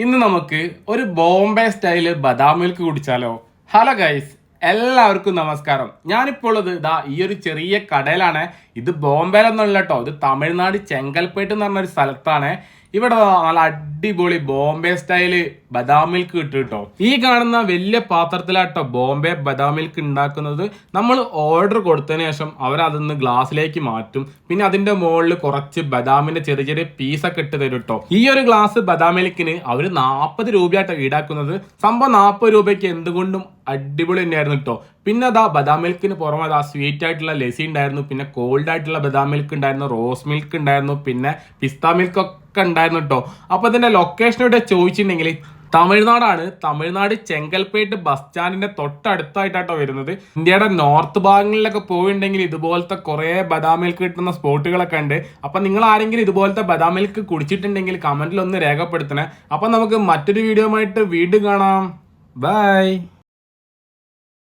ഇന്ന് നമുക്ക് ഒരു ബോംബെ സ്റ്റൈൽ ബദാം മിൽക്ക് കുടിച്ചാലോ? ഹലോ ഗൈസ് എല്ലാവർക്കും നമസ്കാരം. ഞാനിപ്പോൾ ഉള്ളത് ഇതാ ഈ ഒരു ചെറിയ കടയിലാണ്. ഇത് ബോംബെയിലൊന്നുമല്ല കേട്ടോ ഇത് തമിഴ്നാട് ചെങ്കൽപ്പേട്ട് എന്ന് പറഞ്ഞൊരു സ്ഥലത്താണ്. ഇവിടെ നല്ല അടിപൊളി ബോംബെ സ്റ്റൈൽ ബദാം മിൽക്ക് കിട്ടും കേട്ടോ ഈ കാണുന്ന വലിയ പാത്രത്തിലാട്ടോ ബോംബെ ബദാം മിൽക്ക് ഉണ്ടാക്കുന്നത്. നമ്മൾ ഓർഡർ കൊടുത്തതിന് ശേഷം അവർ അതൊന്ന് ഗ്ലാസ്സിലേക്ക് മാറ്റും. പിന്നെ അതിന്റെ മുകളിൽ കുറച്ച് ബദാമിന്റെ ചെറിയ ചെറിയ പീസൊക്കെ ഇട്ട് തരും കേട്ടോ ഈ ഒരു ഗ്ലാസ് ബദാം മിൽക്കിന് അവർ നാൽപ്പത് രൂപയായിട്ട് ഈടാക്കുന്നത്. സംഭവം നാൽപ്പത് രൂപയ്ക്ക് എന്തുകൊണ്ടും അടിപൊളി തന്നെയായിരുന്നു കേട്ടോ പിന്നെ അതാ ബദാം മിൽക്കിന് പുറമെ അതാ സ്വീറ്റ് ആയിട്ടുള്ള ലസി ഉണ്ടായിരുന്നു. പിന്നെ കോൾഡ് ആയിട്ടുള്ള ബദാം മിൽക്ക് ഉണ്ടായിരുന്നു. റോസ് മിൽക്ക് ഉണ്ടായിരുന്നു. പിന്നെ പിസ്ത മിൽക്ക് ഒക്കെ ഉണ്ടായിരുന്നു കേട്ടോ അപ്പൊ ഇതിന്റെ ലൊക്കേഷൻ ചോദിച്ചിട്ടുണ്ടെങ്കിൽ തമിഴ്നാടാണ്. തമിഴ്നാട് ചെങ്കൽപ്പേട്ട് ബസ് സ്റ്റാൻഡിന്റെ തൊട്ടടുത്തായിട്ടാട്ടോ വരുന്നത്. ഇന്ത്യയുടെ നോർത്ത് ഭാഗങ്ങളിലൊക്കെ പോയിട്ടുണ്ടെങ്കിൽ ഇതുപോലത്തെ കുറെ ബദാം മിൽക്ക് കിട്ടുന്ന സ്പോട്ടുകളൊക്കെ ഉണ്ട്. അപ്പൊ നിങ്ങൾ ആരെങ്കിലും ഇതുപോലത്തെ ബദാം മിൽക്ക് കുടിച്ചിട്ടുണ്ടെങ്കിൽ കമന്റിൽ ഒന്ന് രേഖപ്പെടുത്തണേ. അപ്പൊ നമുക്ക് മറ്റൊരു വീഡിയോ ആയിട്ട് വീണ്ടും കാണാം. ബൈ.